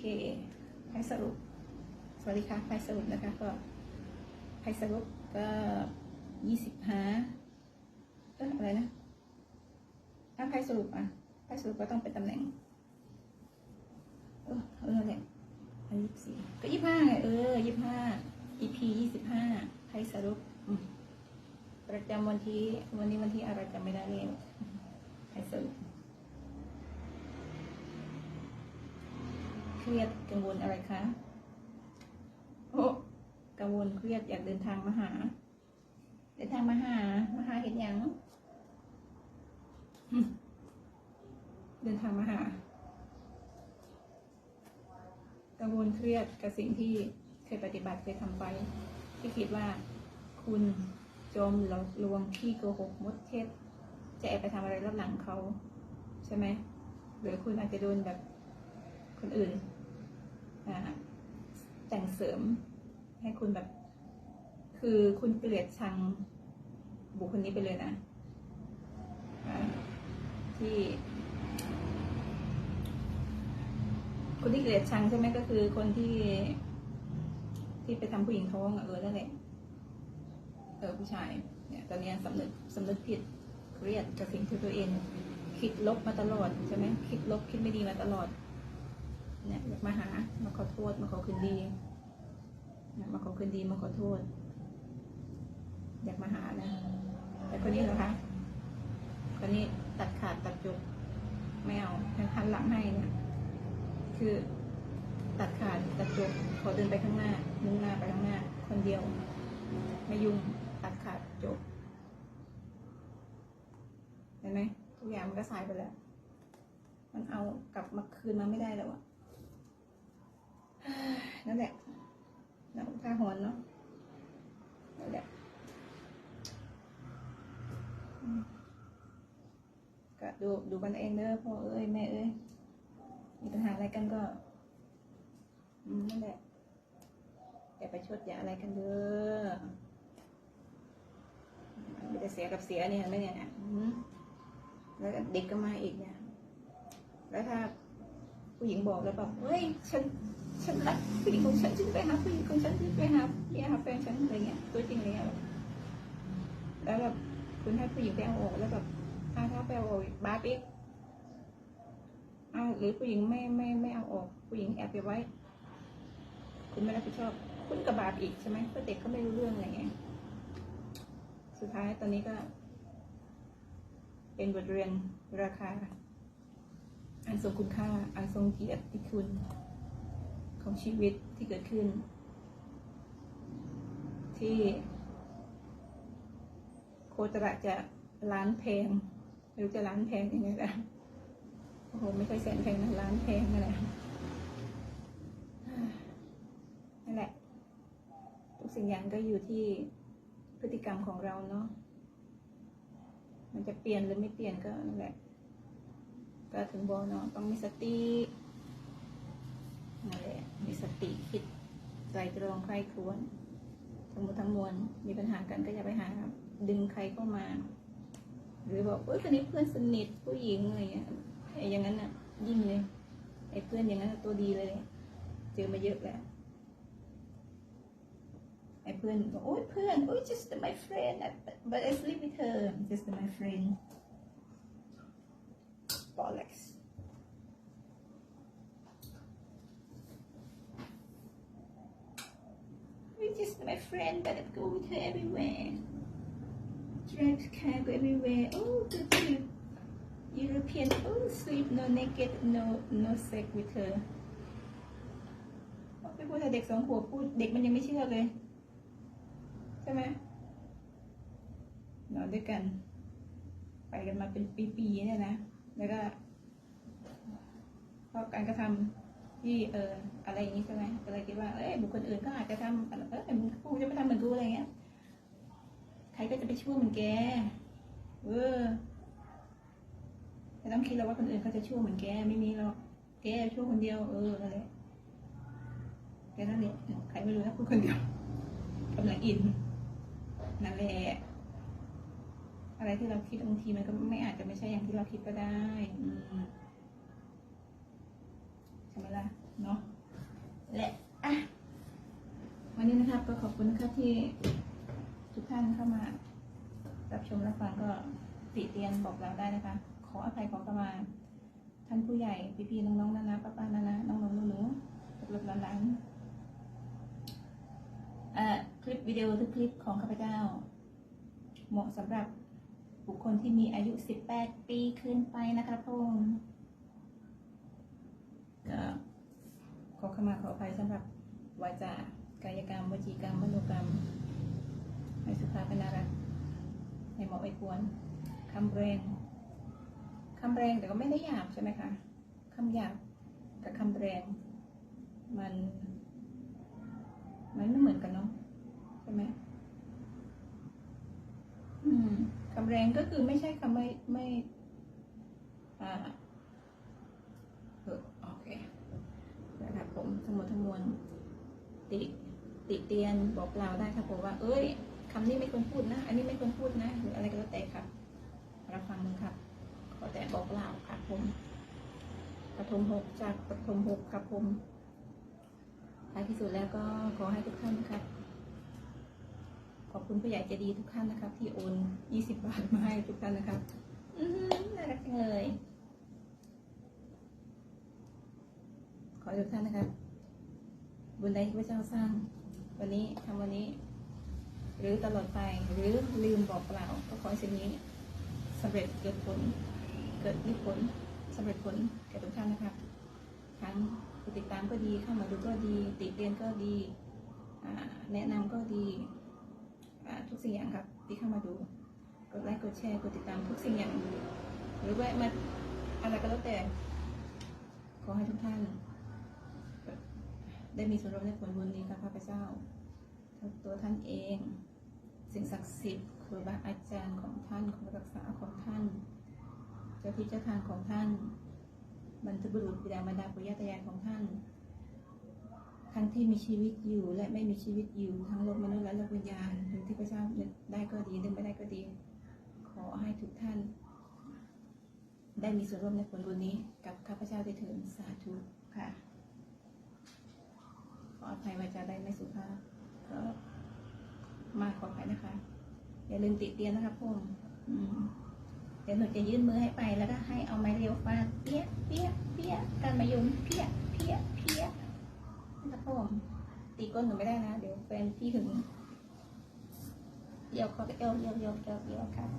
เคไพ่สรุป สวัสดีค่ะไพ่สรุปนะคะก็ไพ่สรุปก็ยี่สิบห้าเอออะไรนะถ้าไพ่สรุปอะไพ่สรุปก็ต้องเป็นตำแหน่ง เออเออเนี่ยอันยี่สิบสี่ก็ยี่ห้าไงเออยี่ห้า EP ยี่สิบห้าไพ่สรุปประจำวันที่วันนี้วันที่อะไรจำไม่ได้เลยไพ่สรุป เค รียดกังวลอะไรคะโอ้กังวลเครียดอยากเดินทางมาหา เดินทางมาหามาหาเห็นยังหึเดินทางมาหา กังวลเครียดกับสิ่งที่เคยปฏิบัติเคยทำไป ที่คิดว่าคุณโจมหลอกลวงขี้โกหกมดเท็จจะแอบไปทำอะไรรับหลังเขา ใช่ไหมหรือคุณอาจจะโดนแบบคนอื่น แต่งเสริมให้คุณแบบ คือคุณเกลียดชังบุคคลนี้ไปเลยนะที่ คนที่เกลียดชังใช่ไหมก็คือคนที่ ที่ไปทำผู้หญิงท้องเออนั่นแหละเออผู้ชายเนี่ยตอนนี้สำนึกสำนึกผิดเครียดกับสิ่งที่ตัวเอง คิดลบมาตลอดใช่ไหมคิดลบคิดไม่ดีมาตลอด เนี่ยอยากมาหา มาขอโทษ มาขอคืนดีมาขอคืนดีมาขอโทษ อยากมาหานะ แต่คนนี้เหรอคะคนนี้ตัดขาดตัดจบไม่เอายังหันหลังให้เนี่ยคือตัดขาดตัดจบขอเดินไปข้างหน้ามุ่งหน้าไปข้างหน้า คนเดียว ไม่ยุ่งตัดขาดจบเห็นไหมทุกอย่างมันก็สายไปแล้ว มันเอากลับมาคืนมาไม่ได้แล้วอะ นั่นแหละนักท่าหอนเนาะนั่นแหละก็ดูดูกันเองเด้อพ่อเอ้ยแม่เอ้ยมีปัญหาอะไรกันก็นั่นแหละอย่าไปชดอย่าอะไรกันเด้อไม่ได้เสียกับเสียเนี่ยเห็นไหมเนี่ยแล้วเด็กก็มาอีกเนี่ย แล้วถ้าผู้หญิงบอกแล้วแบบเฮ้ยฉัน ฉันรักผู้หญิงของฉันฉันจะไปหาผู้หญิงของฉันฉันจะไปหาเมียหาแฟนฉันอะไรเงี้ยตัวจริงเลยแบบแล้วแบบคุณให้ผู้หญิงไปเอาออกแล้วแบบถ้าถ้าไปเอาออกบาปอีกเอาหรือผู้หญิงไม่ไม่ไม่เอาออก ผู้หญิงแอบไปไว้ คุณไม่รับผิดชอบ คุณกับบาปอีกใช่ไหมเพราะเด็กก็ไม่รู้เรื่องอะไรเงี้ยสุดท้ายตอนนี้ก็ เป็นบทเรียนราคา อันทรงคุณค่า อันทรงเกียรติคุณ ของชีวิตที่เกิดขึ้น ที่ โคตระจะล้านแพงไม่รู้จะล้านแพงยังไงกันโอ้โหไม่ใช่แสนแพงนะล้านแพงนั่นแหละนั่นแหละ ทุกสิ่งอย่างก็อยู่ที่พฤติกรรมของเราเนาะมันจะเปลี่ยนหรือไม่เปลี่ยนก็นั่นแหละก็ถึงบอกเนาะต้องมีสติ นั่นแหละมีสติคิดใจตรองใครควรทั้งหมดทั้งมวลมีปัญหากันก็อย่าไปหา ดึงใครเข้ามา หรือบอกเอ้ยคนนี้เพื่อนสนิทผู้หญิงอะไรเงี้ยไอ้อย่างนั้นน่ะ ยิ่งเลยไอ้เพื่อนอย่างนั้นตัวดีเลย เจอมาเยอะแล้วไอ้เพื่อนบอกโอ้ยเพื่อนโอ้ย just my friend but I sleep with her just my friend bollocks We're just my friend, but I go with her everywhere. Drives car, go everywhere. Oh, good trip. European. Oh, sleep, no naked, no no sex with her. ไปพูดกับเด็กสองขวบพูดเด็กมันยังไม่เชื่อเลย ใช่ไหมนอนด้วยกัน ไปกันมาเป็นปีๆเนี่ยนะ แล้วก็เพราะการกระทำ ที่เอออะไรอย่างนี้ใช่ไหมก็เลยคิดว่าเอ้ยบุคคลอื่นก็อาจจะทำเออมึงกูจะไม่ทำเหมือนกูอะไรเงี้ยใครก็จะไปชั่วเหมือนแกเออแต่ต้องคิดแล้วว่าคนอื่นเขาจะชั่วเหมือนแกไม่มีหรอกแกชั่วคนเดียวเอออะไรแค่นั้นเนี่ยใครไม่รู้นะพูดคนเดียวกำลังอินนั่นแหละอะไรที่เราคิดบางทีมันก็ไม่อาจจะไม่ใช่อย่างที่เราคิดก็ได้ อื ละเนาะและอะวันนี้นะครับก็ขอบคุณนะครับที่ทุกท่านเข้ามา รับชมรับฟังก็ติเตียนบอกเราได้นะคะ ขออภัยขอประมาณท่านผู้ใหญ่พี่ๆน้องๆนานะป้าๆนานะน้องๆหนูๆตลบหลังคลิปวิดีโอทุกคลิปของข้าพเจ้า เหมาะสำหรับบุคคลที่มีอายุ 18 ปีขึ้นไปนะคะพง ขมาขออภัยสำหรับวาจากายกรรมวจีกรรมมโนกรรมไม่สุภาพนารักไม่เหมาะไม่ควรคำแรงคำแรงแต่ก็ไม่ได้หยาบใช่ไหมคะคำหยาบกับคำแรงมันมันไม่เหมือนกันเนาะใช่ไหมอืมคำแรงก็คือไม่ใช่คำไม่ไม่ อ่าเออโอเคนะครับผม ทั้งหมดทั้งมวลติติเตียนบอกกล่าวได้ครับผมว่า เอ้ยคำนี้ไม่ควรพูดนะ อันนี้ไม่ควรพูดนะ หรืออะไรก็แล้วแต่ครับรับฟังมึงครับขอแต่บอกกล่าวครับผมปฐมหกจากปฐมหกครับผมท้ายที่สุดแล้วก็ขอให้ทุกท่านนะครับ ขอบคุณผู้ใหญ่ใจดีทุกท่านนะครับ ที่โอน20บาทมาให้ทุกท่านนะครับน่ารักจังเลย ขอทุกท่านนะครับ บุญใดที่พระเจ้าสร้าง วันนี้ทำวันนี้ หรือตลอดไปหรือลืมบอกกล่าก็ขอให้สิ่งนี้สำเร็จเกิดผล เกิดมีผลสำเร็จผลแก่ทุกท่านนะครับทั้งผู้ติดตามก็ดีเข้ามาดูก็ดี ติเตียนก็ดีแนะนำก็ดีทุกสิ่งอย่างครับที่เข้ามาดูกดไลค์กดแชร์กดติดตามทุกสิ่งอย่างหรือว่ามาอะไรก็แล้วแต่ขอให้ทุกท่าน ได้มีส่วนร่วมในผลบุญนี้ครับพระเจ้าตัวท่านเอง สิ่งศักดิ์สิทธิ์ครูบาอาจารย์ของท่านของรักษาของท่าน เจ้าที่เจ้าทางของท่าน บรรพบุรุษบิดามารดาปุญญาตายายของท่าน ทั้งที่มีชีวิตอยู่และไม่มีชีวิตอยู่ทั้งโลกมนุษย์และโลกวิญญาณหรือที่พระเจ้านึกได้ก็ดีนึกไม่ได้ก็ดี ขอให้ทุกท่าน ได้มีส่วนร่วมในผลบุญนี้กับข้าพเจ้าได้ถิดสาธุค่ะ ออภัยวาจาได้ไม่สุภาพก็มาขออภัยนะคะ อย่าลืมติเตียนนะคะพงอืมเดี๋ยวหนูจะยื่นมือให้ไปแล้วก็ให้เอาไม้เรียวฟาดเปี้ยเปี้ยเปี้ยการมายุมเปี้ยเปี้ยเปี้ยนะครับผมตีก้นหนูไม่ได้นะเดี๋ยวแฟนพี่ถึงเดี๋ยวเขาเอวเยวเยวเยวเยวครับ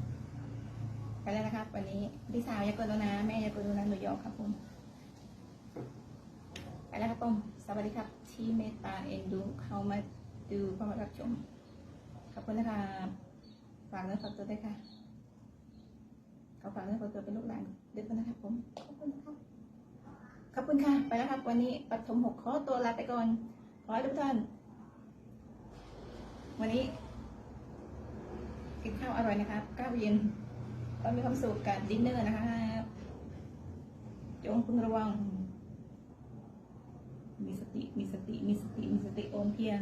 ไปแล้วนะครับ วันนี้พี่สาวอย่ากดแล้วนะ แม่อย่ากดแล้วนะหนูยอมครับผมไปแล้วครับผม วัสดีครับ ที่เมตตาเอ็นดูเข้ามาดูเข้ามารับชม ขอบคุณนะครับฝากเนื้อฝากตัวด้วยค่ะขอฝากเนื้อฝากตัวเป็นลูกหลานด้วยกันนะครับผมขอบคุณนะครับขอบคุณค่ะ ไปแล้วครับ วันนี้ปฐมหกขอตัวลาไปก่อนขอให้ทุกท่าน วันนี้กินข้าวอร่อยนะครับก้าวเย็นก็มีความสุขกับดินเนอร์นะคะจงพึงระวัง มีสติ มีสติ มีสติ มีสติโอมเพียง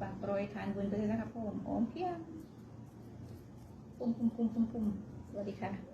ปากโปรยทานบุญไปเลยนะครับผมโอมเพียงปุ่มปุ่มปุ่มปุ่มปุ่มสวัสดีค่ะ